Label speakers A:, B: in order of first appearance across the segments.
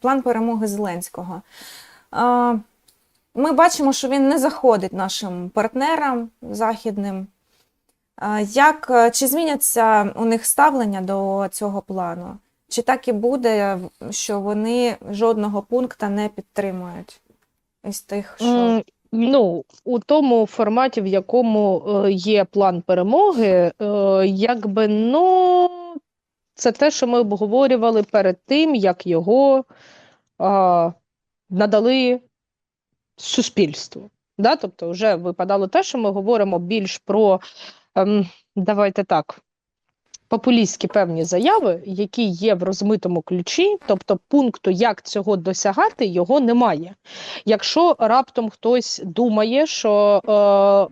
A: план перемоги Зеленського. Ми бачимо, що він не заходить нашим партнерам західним. Як, е, чи зміняться у них ставлення до цього плану? Чи так і буде, що вони жодного пункту не підтримують із тих, що
B: Ну, у тому форматі, в якому е, є план перемоги, е, якби ну, це те, що ми обговорювали перед тим, як його а, надали суспільству. Да? Тобто, вже випадало те, що ми говоримо більш про, ем, давайте так, популістські певні заяви, які є в розмитому ключі, тобто пункту, як цього досягати, його немає. Якщо раптом хтось думає, що е,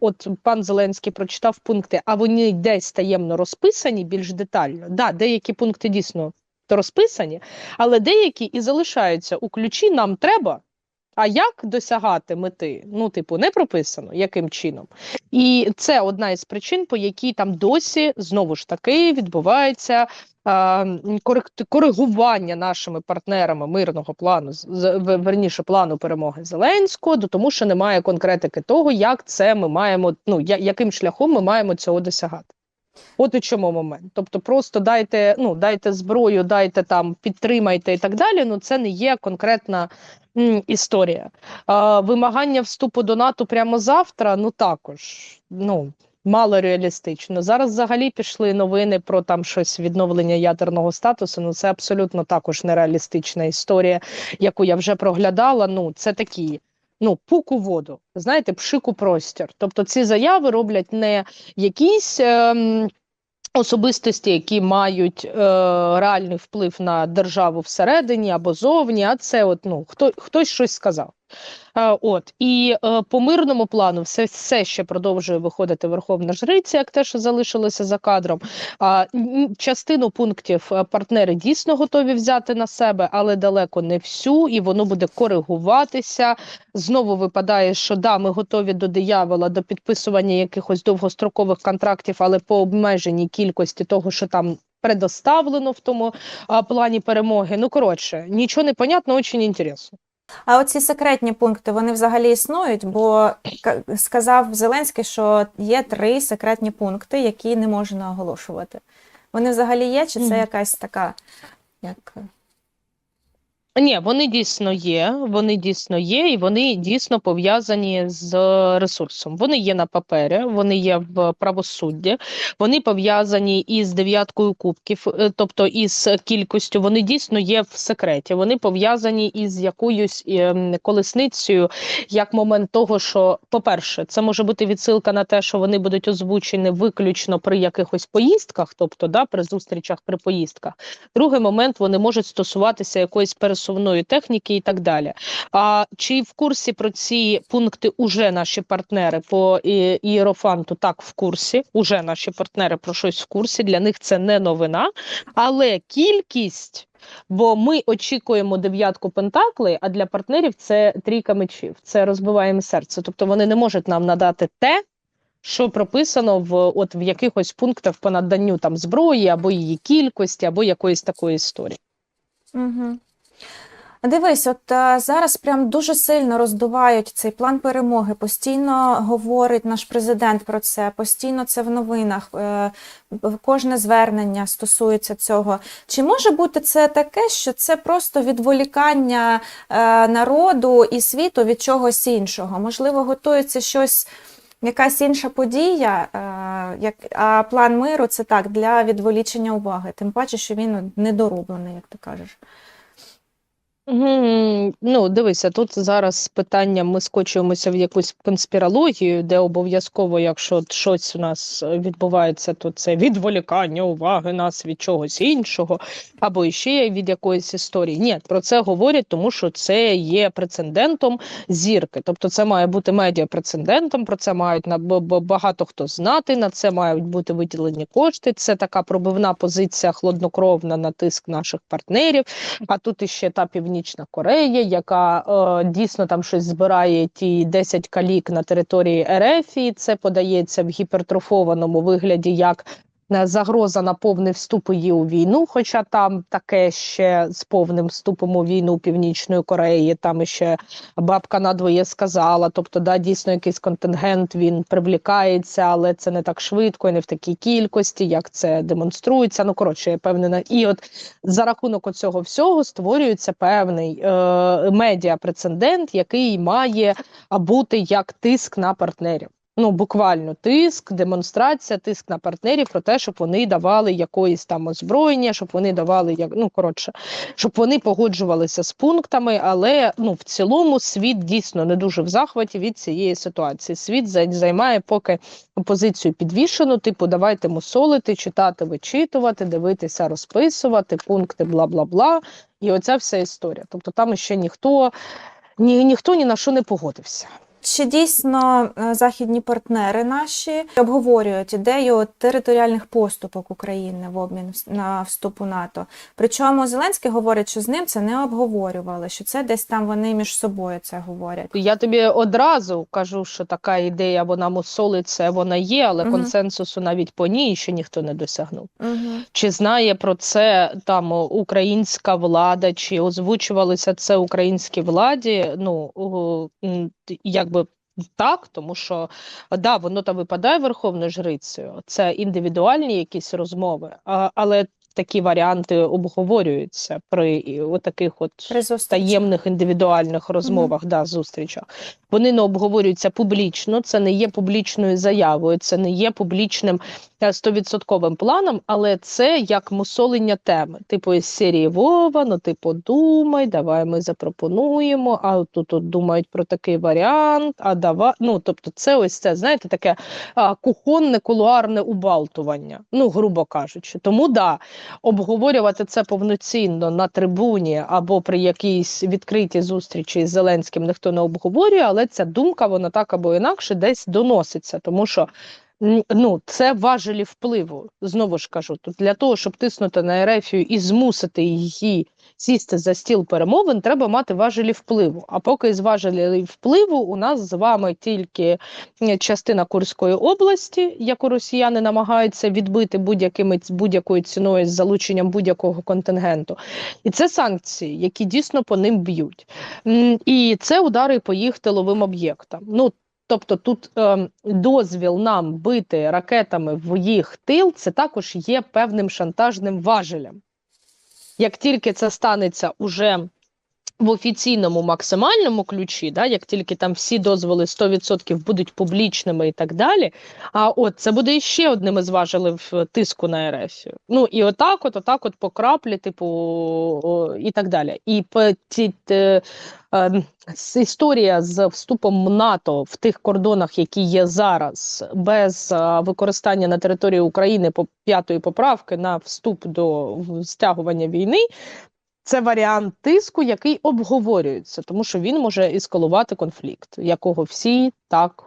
B: от пан Зеленський прочитав пункти, а вони десь таємно розписані більш детально, да, деякі пункти дійсно розписані, але деякі і залишаються у ключі нам треба. А як досягати мети? Ну, типу, не прописано, яким чином. І це одна із причин, по якій там досі знову ж таки відбувається коригування нашими партнерами мирного плану, верніше плану перемоги Зеленського, до тому, що немає конкретики того, як це ми маємо, ну я, яким шляхом ми маємо цього досягати. От у чому момент. Тобто, просто дайте, ну дайте зброю, дайте там, підтримайте і так далі. Ну це не є конкретна м, історія. А, вимагання вступу до НАТО прямо завтра, ну також ну мало реалістично. Зараз взагалі пішли новини про там щось відновлення ядерного статусу. Ну це абсолютно також нереалістична історія, яку я вже проглядала. Ну це такі. Ну, пуку воду, знаєте, пшику простір. Тобто ці заяви роблять не якісь Е особистості, які мають е, реальний вплив на державу всередині або зовні, а це от, ну, хто, хтось щось сказав. От і е, по мирному плану все, все ще продовжує виходити Верховна Жриця, як те, що залишилося за кадром. А частину пунктів е, партнери дійсно готові взяти на себе, але далеко не всю, і воно буде коригуватися. Знову випадає, що да, ми готові до диявола, до підписування якихось довгострокових контрактів, але по обмеженій кількості того, що там. Предоставлено в тому а, плані перемоги. Ну коротше, нічого не понятно, дуже інтересно.
A: А оці секретні пункти вони взагалі існують, бо сказав Зеленський, що є три секретні пункти, які не можна оголошувати. Вони взагалі є, чи це якась така, як
B: Ні, вони дійсно є, вони дійсно є, і вони дійсно пов'язані з ресурсом. Вони є на папері, вони є в правосудді, вони пов'язані із дев'яткою кубків, е, тобто із кількістю. Вони дійсно є в секреті. Вони пов'язані із якоюсь ем, колесницею, як момент того, що, по-перше, це може бути відсилка на те, що вони будуть озвучені виключно при якихось поїздках, тобто да, при зустрічах, при поїздках. Другий момент вони можуть стосуватися якоїсь пересувної техніки і так далі. А чи в курсі про ці пункти уже наші партнери по і- іерофанту? Так, в курсі. Уже наші партнери про щось в курсі. Для них це не новина, але кількість. Бо ми очікуємо дев'ятку пентаклей, а для партнерів це трійка мечів. Це розбиває серце. Тобто вони не можуть нам надати те, що прописано в от в якихось пунктах по наданню там зброї або її кількості, або якоїсь такої історії.
A: Угу. Дивись, от е, зараз прям дуже сильно роздувають цей план перемоги. Постійно говорить наш президент про це, постійно це в новинах. е, Кожне звернення стосується цього. Чи може бути це таке, що це просто відволікання е, народу і світу від чогось іншого? Можливо, готується щось. Якась інша подія, а план миру це так для відволічення уваги. Тим паче, що він недороблений, як ти кажеш.
B: Ну, дивися, тут зараз питання, ми скочуємося в якусь конспірологію, де обов'язково, якщо щось у нас відбувається, то це відволікання уваги нас від чогось іншого, або ще від якоїсь історії. Ні, про це говорять, тому що це є прецедентом зірки. Тобто це має бути медіа-прецедентом, про це мають на багато хто знати, на це мають бути виділені кошти. Це така пробивна позиція, хладнокровна на тиск наших партнерів. А тут іще та Північна Корея, яка е, дійсно там щось збирає ті 10 калік на території РФ, і це подається в гіпертрофованому вигляді як загроза на повний вступ її у війну, хоча там таке ще з повним вступом у війну Північної Кореї, там ще бабка надвоє сказала. Тобто, да, дійсно якийсь контингент він привлікається, але це не так швидко і не в такій кількості, як це демонструється. Ну коротше, я певна. І от за рахунок цього всього створюється певний е, медіа-прецедент, який має бути як тиск на партнерів. Ну, буквально тиск, демонстрація, тиск на партнерів про те, щоб вони давали якоїсь там озброєння, щоб вони давали як ну коротше, щоб вони погоджувалися з пунктами. Але ну в цілому світ дійсно не дуже в захваті від цієї ситуації. Світ займає поки позицію підвішену, типу, давайте мусолити, читати, вичитувати, дивитися, розписувати, пункти, бла бла бла. І оця вся історія. Тобто там ще ніхто ні, ніхто ні на що не погодився.
A: Чи дійсно е, західні партнери наші обговорюють ідею територіальних поступок України в обмін на вступ у НАТО? Причому Зеленський говорить, що з ним це не обговорювали, що це десь там вони між собою це говорять.
B: Я тобі одразу кажу, що така ідея вона мусолиться, вона є, але
A: Мгм.
B: консенсусу навіть по ній ще ніхто не досягнув.
A: Угу.
B: Чи знає про це там українська влада, чи озвучувалося це українській владі? Ну якби так, тому що да, воно там випадає верховною жрицею. Це індивідуальні якісь розмови, а, але такі варіанти обговорюються при таких от таємних індивідуальних розмовах, да, зустрічах. Вони не обговорюються публічно, це не є публічною заявою, це не є публічним е, стовідсотковим планом, але це як мусолення теми. Типу із серії Вова, ну ти подумай, давай ми запропонуємо, а тут от думають про такий варіант, а давай. Ну, тобто, це ось це, знаєте, таке а, кухонне кулуарне убалтування, ну, грубо кажучи. Тому да, обговорювати це повноцінно на трибуні або при якійсь відкритій зустрічі з Зеленським ніхто не обговорює, але ця думка вона так або інакше десь доноситься, тому що. Ну, це важелі впливу. Знову ж кажу, тут для того, щоб тиснути на Ерефію і змусити її сісти за стіл перемовин, треба мати важелі впливу. А поки з важелів впливу у нас з вами тільки частина Курської області, яку росіяни намагаються відбити будь-якими будь-якою ціною з залученням будь-якого контингенту. І це санкції, які дійсно по ним б'ють. І це удари по їх тиловим об'єктам. Ну Тобто тут е, дозвіл нам бити ракетами в їх тил, це також є певним шантажним важелем. Як тільки це станеться уже в офіційному максимальному ключі, да, як тільки там всі дозволи 100% будуть публічними і так далі, а от це буде ще одним із важелів е, тиску на РФ. Ну і отак, от, отак, от по краплі, типу, і так далі. І по ті, е, історія з вступом НАТО в тих кордонах, які є зараз, без е, використання на території України по п'ятої поправки на вступ до стягування війни. Це варіант тиску, який обговорюється, тому що він може ескалувати конфлікт, якого всі так,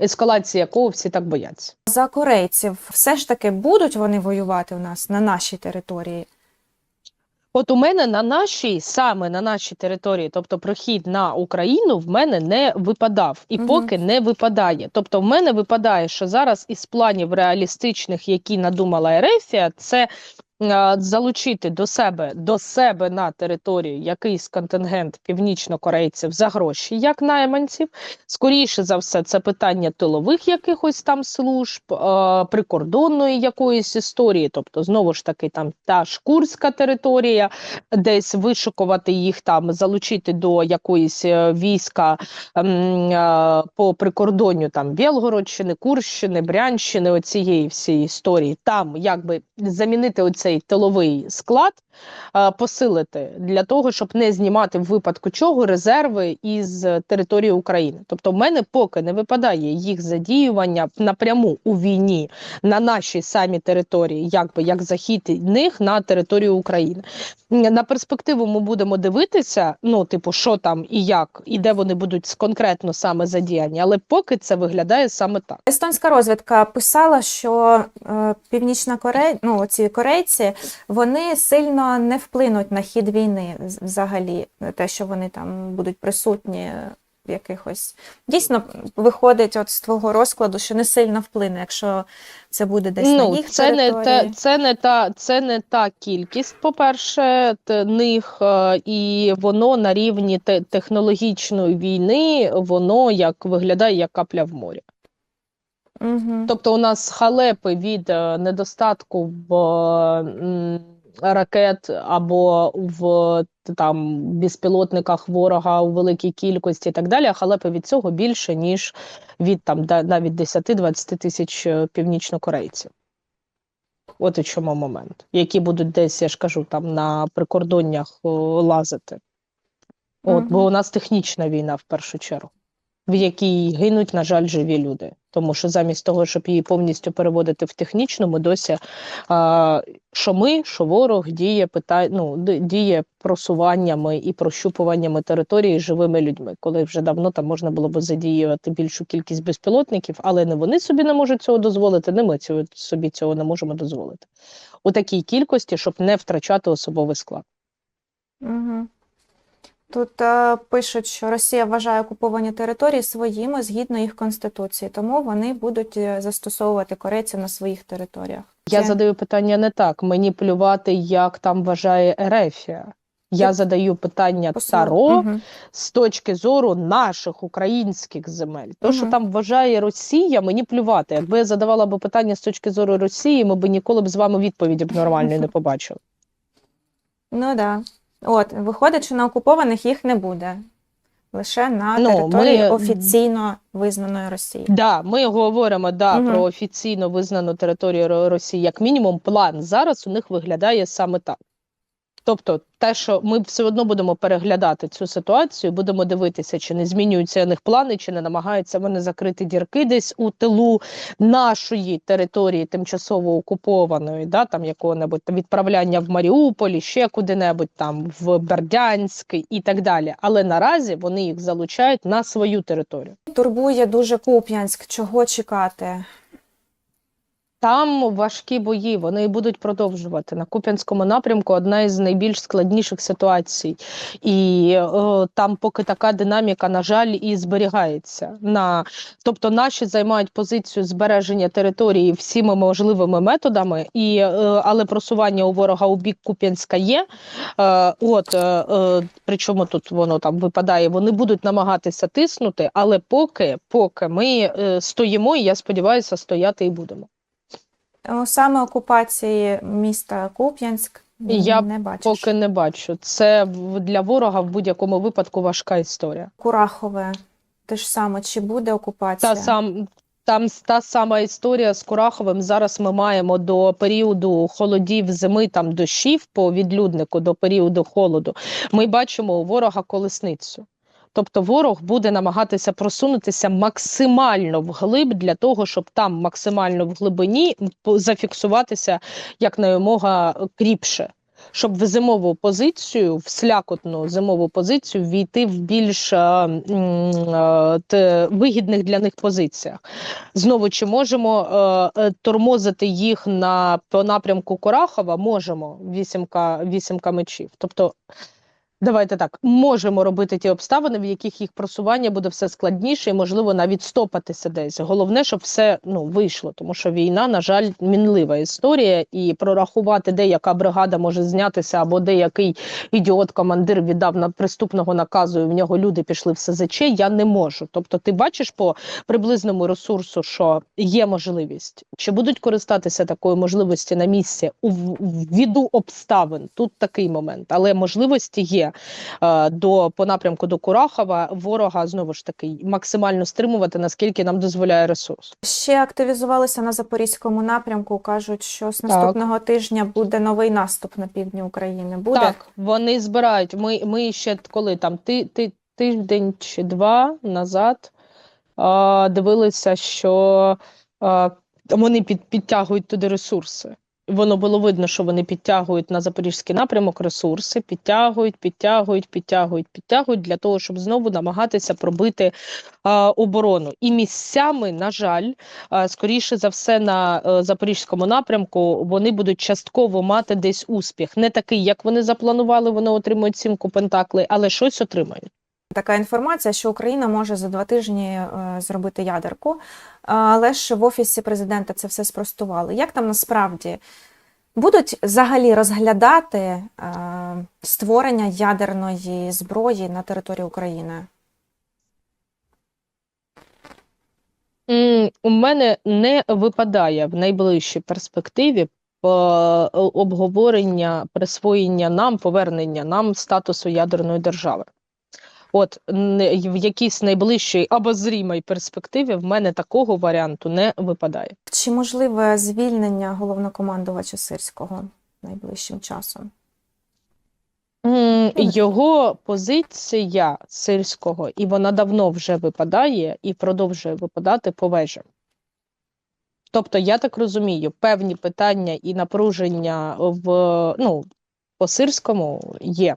B: ескалації якого всі так бояться.
A: За корейців все ж таки будуть вони воювати у нас на нашій території?
B: От у мене на нашій, саме на нашій території, тобто прохід на Україну, в мене не випадав і
A: Мгм.
B: поки не випадає. Тобто, в мене випадає, що зараз із планів реалістичних, які надумала Ерефія, це залучити до себе до себе на територію якийсь контингент північнокорейців за гроші, як найманців. Скоріше за все, це питання тилових якихось там служб, прикордонної якоїсь історії, тобто знову ж таки там та ж Курська територія, десь вишукувати їх там, залучити до якоїсь е, війська по прикордонню там Білгородщини, Курщини, Брянщини, оцієї всієї історії. Там якби замінити оцей тиловий склад, посилити для того, щоб не знімати в випадку чого резерви із е, території України. Тобто, в мене поки не випадає їх задіювання напряму у війні на нашій самій території, якби як захід них на територію України. На перспективу ми будемо дивитися, ну, типу, що там і як, і де вони будуть конкретно саме задіяні, але поки це виглядає саме так.
A: Естонська розвідка писала, що е, Північна Корея, ну ці корейці, вони сильно не вплинуть на хід війни взагалі, те, що вони там будуть присутні в якихось. Дійсно, виходить от з твого розкладу, що не сильно вплине, якщо це буде десь на
B: Ну,
A: їх
B: це не
A: території.
B: те, це не та, це не та кількість, по-перше, них, е, і воно на рівні те- технологічної війни, воно як виглядає як капля в морі.
A: Угу.
B: Тобто у нас халепи від е, недостатку в ракет або в там безпілотниках ворога у великій кількості і так далі. а Халепи від цього більше, ніж від там навіть 10-20 тисяч е, північнокорейців. От у чому момент, які будуть десь, я ж кажу, там на прикордоннях лазити. От, бо у нас технічна війна в першу чергу, в якій гинуть, на жаль, живі люди. Тому що замість того, щоб її повністю переводити в технічну, ми досі а, що ми, що ворог діє пита... ну, діє просуваннями і прощупуваннями території живими людьми, коли вже давно там можна було б задіювати більшу кількість безпілотників, але не вони собі не можуть цього дозволити, не ми цього, собі цього не можемо дозволити. У такій кількості, щоб не втрачати особовий склад.
A: Угу. Тут е, пишуть, що Росія вважає окуповані території своїми згідно їх конституції, тому вони будуть е, застосовувати корейців на своїх територіях.
B: Я
A: Це-
B: задаю питання не так. Мені плювати, як там вважає Ерефія. Я
A: Ти-
B: задаю питання
A: Посол-
B: Таро
A: Мгм.
B: з точки зору наших українських земель. То, що там вважає Росія, мені плювати. Якби я задавала б питання з точки зору Росії, ми б ніколи б з вами відповіді б нормальної не побачили.
A: Ну да. От, виходить, що на окупованих їх не буде. Лише на
B: Ну,
A: території
B: ми-
A: офіційно визнаної Росії.
B: Да, ми говоримо да,
A: угу.
B: про офіційно визнану територію Росії. Як мінімум, план зараз у них виглядає саме так. Тобто, те, що ми все одно будемо переглядати цю ситуацію, будемо дивитися, чи не змінюються них плани, чи не намагаються вони закрити дірки десь у тилу нашої території, тимчасово окупованої, да, там якого-небудь відправляння в Маріуполі, ще куди-небудь там в Бердянськ і так далі. Але наразі вони їх залучають на свою територію.
A: Турбує дуже Куп'янськ. Чого чекати?
B: Там важкі бої, вони будуть продовжувати на Куп'янському напрямку. Одна із найбільш складніших ситуацій, і е, там поки така динаміка, на жаль, і зберігається. На тобто, наші займають позицію збереження території всіми можливими методами, і е, але просування у ворога у бік Куп'янська є. Е, от е, е, причому тут воно там випадає. Вони будуть намагатися тиснути, але поки, поки ми стоїмо, і я сподіваюся, стояти і будемо.
A: Е, Саме окупації міста Куп'янськ
B: Я
A: не бачиш.
B: Поки не бачу. Це для ворога в будь-якому випадку важка історія.
A: Курахове. Те ж саме, чи буде окупація?
B: Та сам там та сама історія з Кураховим. Зараз ми маємо до періоду холодів зими, там дощів по відлюднику до періоду холоду. Ми бачимо у ворога колесницю. Тобто ворог буде намагатися просунутися максимально вглиб для того, щоб там максимально в глибині зафіксуватися якнаймога кріпше. Щоб в зимову позицію, в слякотну зимову позицію війти в більш е, е, вигідних для них позиціях. Знову чи можемо е, е, тормозити їх на по напрямку Корахова? Можемо вісімка, вісімка мечів. Тобто, давайте так, можемо робити ті обставини, в яких їх просування буде все складніше і, можливо, навіть стопатися десь. Головне, щоб все ну, вийшло, тому що війна, на жаль, мінлива історія, і прорахувати, де яка бригада може знятися, або де який ідіот-командир віддав на приступного наказу, і в нього люди пішли в СЗЧ, я не можу. Тобто, ти бачиш по приблизному ресурсу, що є можливість, чи будуть користатися такою можливості на місці у в- ввіду обставин. Тут такий момент, але можливості є е, до по напрямку до Курахова. Ворога знову ж таки максимально стримувати, наскільки нам дозволяє ресурс.
A: Ще активізувалися на Запорізькому напрямку. Кажуть, що з
B: Так.
A: наступного тижня буде новий наступ на півдні України. Буде
B: Так, вони збирають. Ми, ми ще коли там ти, ти, тиждень чи два назад а, дивилися, що а, вони під, підтягують туди ресурси. Воно було видно, що вони підтягують на запорізький напрямок ресурси, підтягують, підтягують, підтягують, підтягують для того, щоб знову намагатися пробити а, оборону. І місцями, на жаль, а, скоріше за все, на е, запорізькому напрямку вони будуть частково мати десь успіх. Не такий, як вони запланували, вони отримують сімку пентаклей, але щось отримають.
A: Така інформація, що Україна може за два тижні е, зробити ядерку, але ж в офісі президента це все спростували. Як там насправді будуть взагалі розглядати е, створення ядерної зброї на території України?
B: У мене не випадає в найближчій перспективі е, обговорення присвоєння нам, повернення нам статусу ядерної держави. От в якійсь найближчій обозрімій перспективі в мене такого варіанту не випадає.
A: Чи можливе звільнення головнокомандувача Сирського найближчим часом?
B: Його позиція сирського, і вона давно вже випадає і продовжує випадати по вежам. Тобто, я так розумію, певні питання і напруження в ну, по сирському є.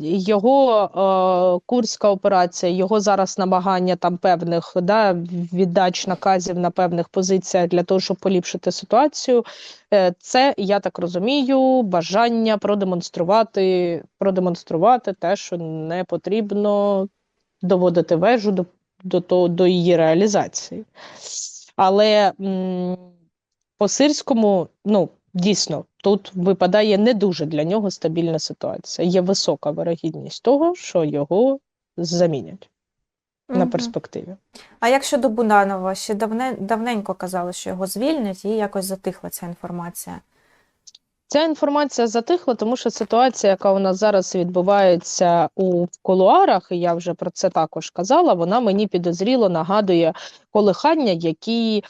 B: Його курська операція, його зараз намагання там певних да, віддач наказів на певних позиціях для того, щоб поліпшити ситуацію. Е, Це, я так розумію, бажання продемонструвати, продемонструвати те, що не потрібно доводити вежу до, до, того- до її реалізації. Але м, по сирському, ну, дійсно, тут випадає не дуже для нього стабільна ситуація. Є висока вирогідність того, що його замінять на перспективі.
A: А як щодо Буданова, ще давне, давненько казали, що його звільнять, і якось затихла ця інформація.
B: Ця інформація затихла, тому що ситуація, яка у нас зараз відбувається у кулуарах, і я вже про це також казала, вона мені підозріло нагадує колихання, які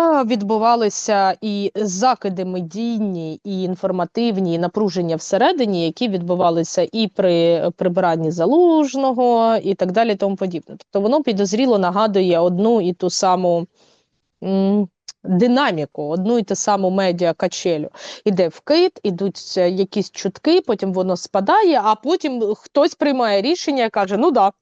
B: відбувалися і закиди медійні, і інформативні, і напруження всередині, які відбувалися і при прибиранні залужного, і так далі, тому подібне. Тобто воно підозріло нагадує одну і ту саму. м, Динаміку, одну і ту саму медіа качелю. Іде вкид, ідуть е, якісь чутки, потім воно спадає, а потім хтось приймає рішення і каже: ну да.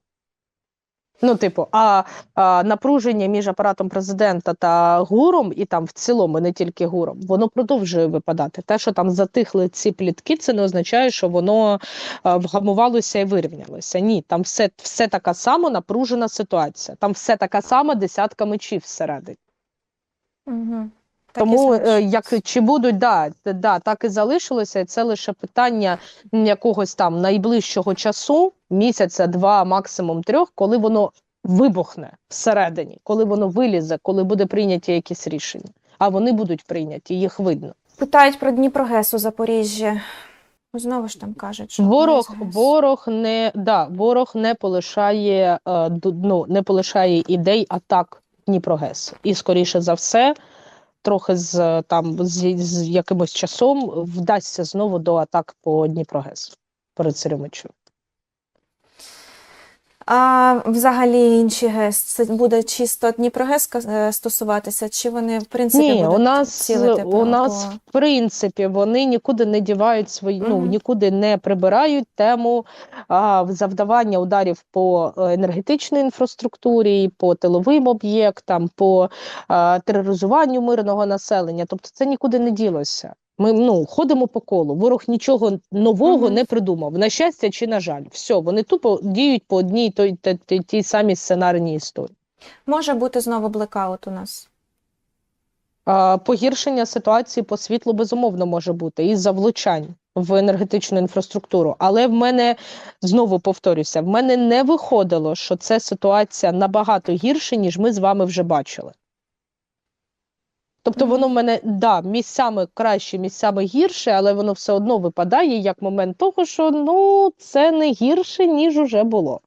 B: Ну, типу, а, а напруження між апаратом президента та гуром, і там в цілому, не тільки гуром, воно продовжує випадати. Те, що там затихли ці плітки, це не означає, що воно а, вгамувалося і вирівнялося. Ні, там все, все така сама напружена ситуація. Там все така сама десятка мечів всередині.
A: Угу.
B: Тому е, як чи будуть, да, да, так і залишилося. Це лише питання якогось там найближчого часу, місяця, два, максимум трьох, коли воно вибухне всередині, коли воно вилізе, коли буде прийняті якісь рішення. А вони будуть прийняті, їх видно.
A: Питають про Дніпрогес у Запоріжжі. Ну, Знову ж там кажуть, що
B: Ворог, ворог не да, ворог не полишає е, ну, не полишає ідей атак Дніпрогес. І скоріше за все, трохи з там з, з якимось часом вдасться знову до атак по Дніпрогес перед Церемичу.
A: А взагалі інші ГЕС, це буде чисто Дніпрогес е, стосуватися, чи вони в принципі
B: Ні,
A: будуть
B: у нас
A: цілити
B: у нас в принципі вони нікуди не дівають свої, ну нікуди не прибирають тему а, завдавання ударів по е, енергетичній інфраструктурі, по тиловим об'єктам, по а, тероризуванню мирного населення. Тобто це нікуди не ділося. Ми ну ходимо по колу. Ворог нічого нового
A: Мгм.
B: не придумав. На щастя чи на жаль, все вони тупо діють по одній той тій, тій, тій самій сценарній історії.
A: може бути знову блекаут у нас.
B: А, Погіршення ситуації по світлу безумовно може бути із-за влучань в енергетичну інфраструктуру. Але в мене знову повторюся: в мене не виходило, що це ситуація набагато гірше, ніж ми з вами вже бачили. Тобто воно в мене да, місцями краще, місцями гірше, але воно все одно випадає як момент того, що ну це не гірше, ніж уже було.